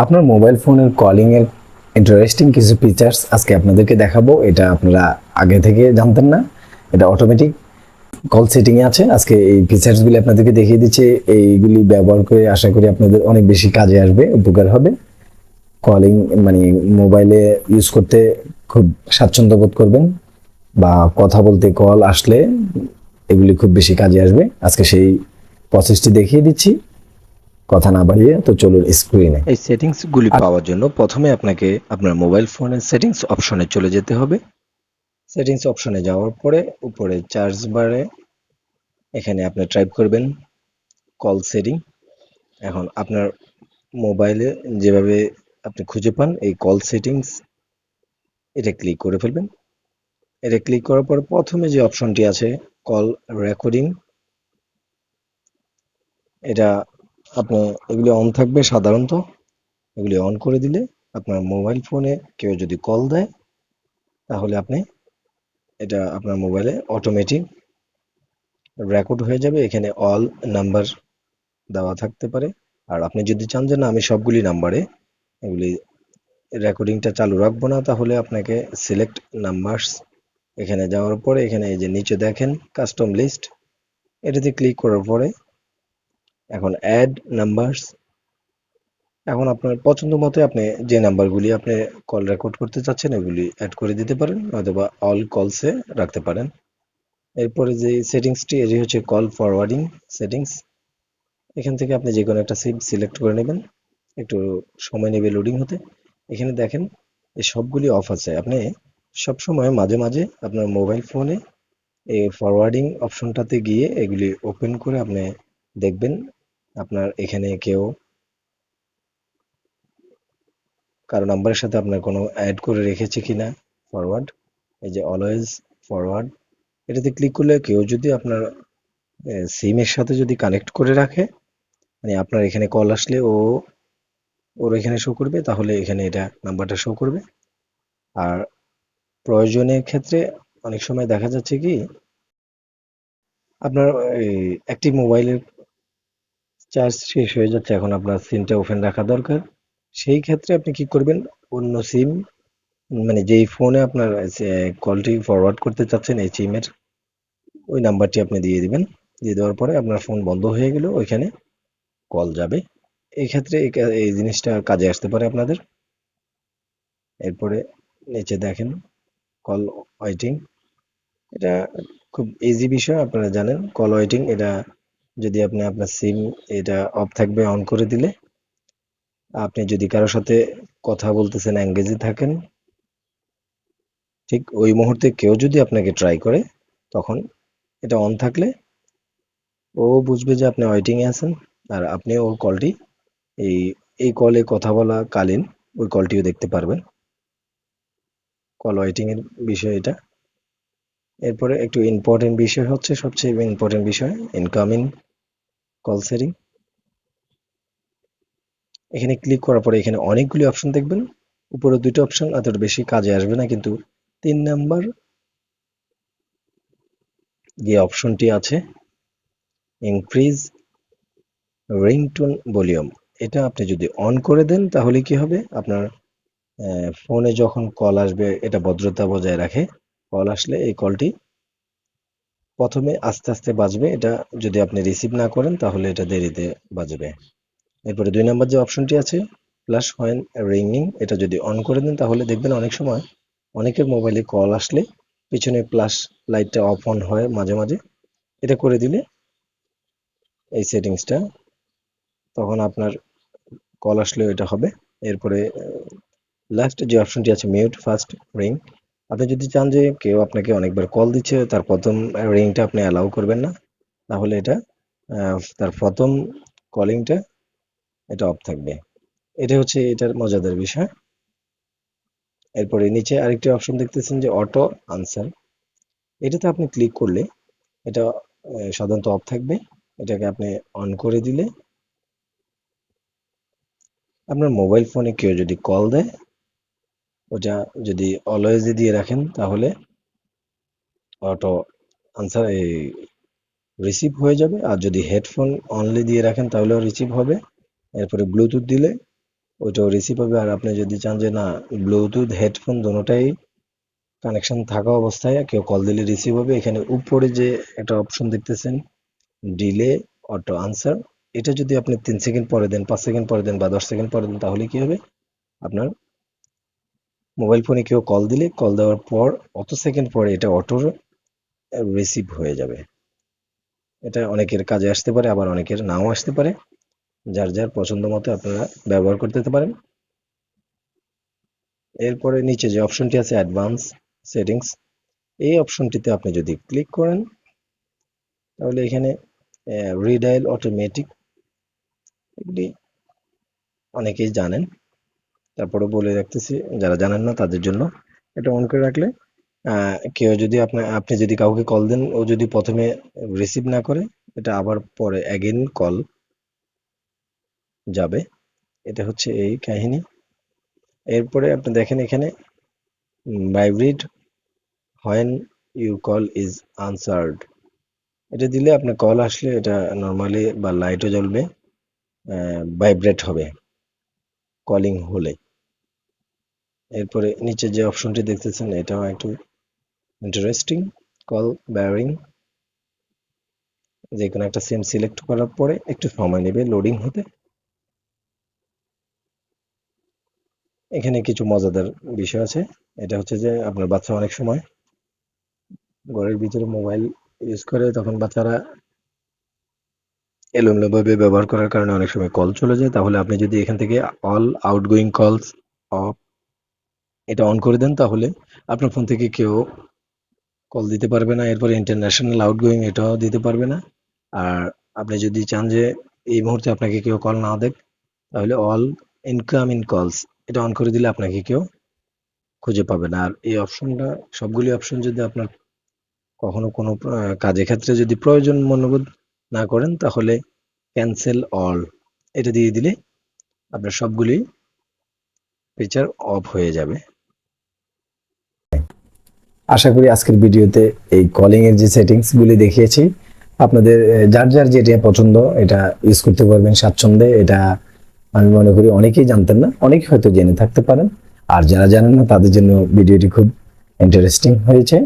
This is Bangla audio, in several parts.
আপনার মোবাইল ফোনের কলিং এর ইন্টারেস্টিং কিছু ফিচার্স আজকে আপনাদেরকে দেখাবো। এটা আপনারা আগে থেকে জানতেন না। এটা অটোমেটিক কল সেটিং এ আছে। আজকে এই ফিচার্সগুলি আপনাদেরকে দেখিয়ে দিচ্ছে। এইগুলি ব্যবহার করে আশা করি আপনাদের অনেক বেশি কাজে আসবে, উপকার হবে। কলিং মানে মোবাইলে ইউজ করতে খুব স্বাচ্ছন্দ্য বোধ করবেন বা কথা বলতে কল আসলে এগুলি খুব বেশি কাজে আসবে। আজকে সেই প্রসেসটি দেখিয়ে দিচ্ছি। কথা না বাড়িয়ে তো চলুন স্ক্রিনে এই সেটিংসগুলি পাওয়ার জন্য প্রথমে আপনাকে আপনার মোবাইল ফোনের সেটিংস অপশনে চলে যেতে হবে। সেটিংস অপশনে যাওয়ার পরে উপরে চার্জ বারে এখানে আপনি টাইপ করবেন কল সেটিং এখন আপনার মোবাইলে যেভাবে আপনি খুঁজে পান এই কল সেটিংস এটা ক্লিক করে ফেলবেন। এটা ক্লিক করার পর প্রথমে যে অপশনটি আছে কল রেকর্ডিং এটা আপনি এগুলি অন থাকবে সাধারণত। এগুলি অন করে দিলে আপনার মোবাইল ফোনে কেউ যদি কল দেয়, তাহলে আপনি এটা আপনার মোবাইলে অটোমেটিক রেকর্ড হয়ে যাবে। এখানে অল নাম্বার দেওয়া থাকতে পারে। আর আপনি যদি চান যে না, আমি সবগুলি নাম্বারে এগুলি রেকর্ডিংটা চালু রাখব না, তাহলে আপনাকে সিলেক্ট নাম্বারস এখানে যাওয়ার পরে এখানে এই যে নিচে দেখেন কাস্টম লিস্ট এটাতে ক্লিক করার পরে এখন অ্যাড নাম্বারস এখন আপনার পছন্দ মতো আপনি যে নাম্বারগুলি আপনি কল রেকর্ড করতে চাচ্ছেন, এগুলি অ্যাড করে দিতে পারেন অথবা অল কলসে রাখতে পারেন। এরপরে যে সেটিংসটি এটি হচ্ছে কল ফরওয়ার্ডিং সেটিংস এখান থেকে আপনি যে কোনো একটা সিম সিলেক্ট করে নেবেন। একটু সময় নেবে লোডিং হতে। এখানে দেখেন এই সবগুলি অফ আছে। আপনি সবসময় মাঝে মাঝে আপনার মোবাইল ফোনে এই ফরওয়ার্ডিং অপশনটাতে গিয়ে এগুলি ওপেন করে আপনি দেখবেন। আপনার এখানে কেউ কারও নাম্বারের সাথে আপনার কোনো অ্যাড করে রেখেছে কিনা ফরওয়ার্ড এই যে অলওয়েজ ফরওয়ার্ড এটাতে ক্লিক করলে কেউ যদি আপনার সিমের সাথে যদি কানেক্ট করে রাখে মানে আপনার এখানে কল আসলে ও, ওর এখানে শো করবে, তাহলে এখানে এটা নাম্বারটা শো করবে। আর প্রয়োজনের ক্ষেত্রে অনেক সময় দেখা যাচ্ছে কি, আপনার একটি মোবাইলের চার্জ শেষ হয়ে যাচ্ছে, এখন আপনার সিমটা ওপেন রাখা দরকার। সেই ক্ষেত্রে আপনি কি করবেন? অন্য সিম মানে যেই ফোনে আপনার কলটি ফরওয়ার্ড করতে চাচ্ছেন, এই সিমের ওই নাম্বারটি আপনি দিয়ে দিবেন। দিয়ে দেওয়ার পরে আপনার ফোন বন্ধ হয়ে গেল, ওইখানে কল যাবে। এই ক্ষেত্রে এই জিনিসটা কাজে আসতে পারে আপনাদের। এরপরে নিচে দেখেন কল ওয়েটিং এটা খুব ইজি বিষয়, আপনারা জানেন কল ওয়েটিং এটা যদি আপনি আপনার সিম এটা অফ থাকবে অন করে দিলে। আপনি যদি কারোর সাথে কথা বলতেছেন অ্যাঙ্গেজে থাকেন, ঠিক ওই মুহূর্তে কেউ যদি আপনাকে ট্রাই করে, তখন এটা অন থাকলে ও বুঝবে যে আপনি ওয়েটিংয়ে আছেন, আর আপনি ওর কলটি এই এই কলে কথা বলা কালীন, ওই কলটিও দেখতে পারবেন। কল ওয়েটিং এর বিষয় এটা। এরপরে একটু ইম্পর্টেন্ট বিষয় হচ্ছে সবচেয়ে ইম্পর্টেন্ট বিষয় ইনকামিং কল সেটিং এখানে ক্লিক করার পরে এখানে অনেকগুলি অপশন দেখবেন। উপরে দুটো অপশন এতটা বেশি কাজে আসবে না, কিন্তু তিন নাম্বার যে অপশনটি আছে ইনক্রিজ রিংটোন ভলিউম এটা আপনি যদি অন করে দেন, তাহলে কি হবে? আপনার ফোনে যখন কল আসবে, এটা ভদ্রতা বজায় রাখে। কল আসলে এই কলটি প্রথমে আস্তে আস্তে বাজবে। এটা যদি আপনি রিসিভ না করেন, তাহলে এটা দেরিতে বাজবে। এরপরে দুই নাম্বার যে অপশনটি আছে প্লাস হোয়েন রিংিং এটা যদি অন করে দেন, তাহলে দেখবেন অনেক সময় অনেকের মোবাইলে কল আসলে পিছনে প্লাস লাইটটা অফ অন হয় মাঝে মাঝে। এটা করে দিলে এই সেটিংসটা তখন আপনার কল আসলেও এটা হবে। এরপরে লাস্ট যে অপশনটি আছে মিউট ফার্স্ট রিং আপনি যদি চান যে কেউ আপনাকে অনেকবার কল দিচ্ছে, তার প্রথম রিংটা আপনি অ্যালাউ করবেন না, তাহলে এটা তার প্রথম কলিংটা এটা অফ থাকবে। এটা হচ্ছে এটার মজাদার বিষয়। এরপরে নিচে আরেকটি অপশন দেখতেছেন যে অটো আনসার এটাতে আপনি ক্লিক করলে এটা সাধারণত অফ থাকবে। এটাকে আপনি অন করে দিলে আপনার মোবাইল ফোনে কেউ যদি কল দেয় ওটা যদি অলওয়েজে দিয়ে রাখেন, তাহলে অটো আনসার এই রিসিভ হয়ে যাবে। আর যদি হেডফোন অনলি দিয়ে রাখেন, তাহলেও রিসিভ হবে। এরপরে ব্লুটুথ দিলে ওইটাও রিসিভ হবে। আর আপনি যদি চান যে না ব্লুটুথ হেডফোন দুটোটাই কানেকশন থাকা অবস্থায় কেউ কল দিলে রিসিভ হবে। এখানে উপরে যে একটা অপশন দেখতেছেন ডিলে অটো আনসার এটা যদি আপনি তিন সেকেন্ড পরে দেন, পাঁচ সেকেন্ড পরে দেন বা দশ সেকেন্ড পরে দেন, তাহলে কি হবে? আপনার মোবাইল ফোনে কেউ কল দিলে কল দেওয়ার পর অত সেকেন্ড পরে এটা অটো রিসিভ হয়ে যাবে। এটা অনেকের কাজে আসতে পারে, আবার অনেকের নাও আসতে পারে। যার যার পছন্দ মতো আপনারা ব্যবহার করতে পারেন। এরপরে নিচে যে অপশনটি আছে অ্যাডভান্স সেটিংস এই অপশনটিতে আপনি যদি ক্লিক করেন, তাহলে এখানে রিডাইল অটোমেটিক এগুলি অনেকেই জানেন। তারপরে বলে রাখতেছি, যারা জানেন না তাদের জন্য। এটা অন করে রাখলে কেউ যদি আপনার আপনি যদি কাউকে কল দেন, ও যদি প্রথমে রিসিভ না করে, এটা আবার পরে অ্যাগেন কল যাবে। এটা হচ্ছে এই কাহিনী। এরপরে আপনি দেখেন এখানে vibrate when you call is answered এটা দিলে আপনার কল আসলে এটা নর্মালি বা লাইটও জ্বলবে ভাইব্রেট হবে। কলিং হলে। এরপরে নিচে যে অপশনটি দেখতেছেন, এটাও একটু ইন্টারেস্টিং কল ব্যারিং যে কোনো একটা সিম সিলেক্ট করার পরে একটু সময় নেবে লোডিং হতে। এখানে কিছু মজাদার বিষয় আছে, এটা হচ্ছে যে আপনার বাচ্চা অনেক সময় ঘরের ভিতরে মোবাইল ইউজ করে, তখন বাচ্চারা এলোমেলো ভাবে ব্যবহার করার কারণে অনেক সময় কল চলে যায়। তাহলে আপনি যদি এখান থেকে অল আউটগোয়িং কলস অফ এটা অন করে দেন তাহলে আপনার ফোন থেকে কেউ কল দিতে পারবে না। এরপরে ইন্টারন্যাশনাল আউটগোয়িং এটাও দিতে পারবে না। আর আপনি যদি চান যে এই মুহূর্তে আপনাকে কেউ কল না দেখ তাহলে অল ইনকামিং কলস এটা অন করে দিলে আপনাকে কেউ খুঁজে পাবে না। আর এই অপশনটা সবগুলি অপশন যদি আপনার কখনো কোনো কাজের ক্ষেত্রে যদি প্রয়োজন মনোবোধ না করেন, তাহলে ক্যান্সেল অল এটা দিয়ে দিলে আপনার সবগুলি ফিচার অফ হয়ে যাবে। আশা করি আজকের ভিডিওতে এই কলিং এর যে সেটিংস গুলি দেখিয়েছি, আপনাদের যার যার যেটা পছন্দ, এটা ইউজ করতে পারবেন স্বাচ্ছন্দ্যে। এটা আমি মনে করি অনেকেই জানতেন না অনেকে হয়তো জেনে থাকতে পারেন। আর যারা জানেন না, তাদের জন্য ভিডিওটি খুব ইন্টারেস্টিং হয়েছে।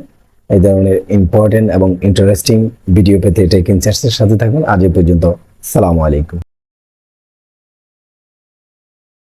এই ধরনের ইম্পর্টেন্ট এবং ইন্টারেস্টিং ভিডিও পেতে টেক ইনসার্সের সাথে থাকুন। আজ এ পর্যন্ত, সালামু আলাইকুম।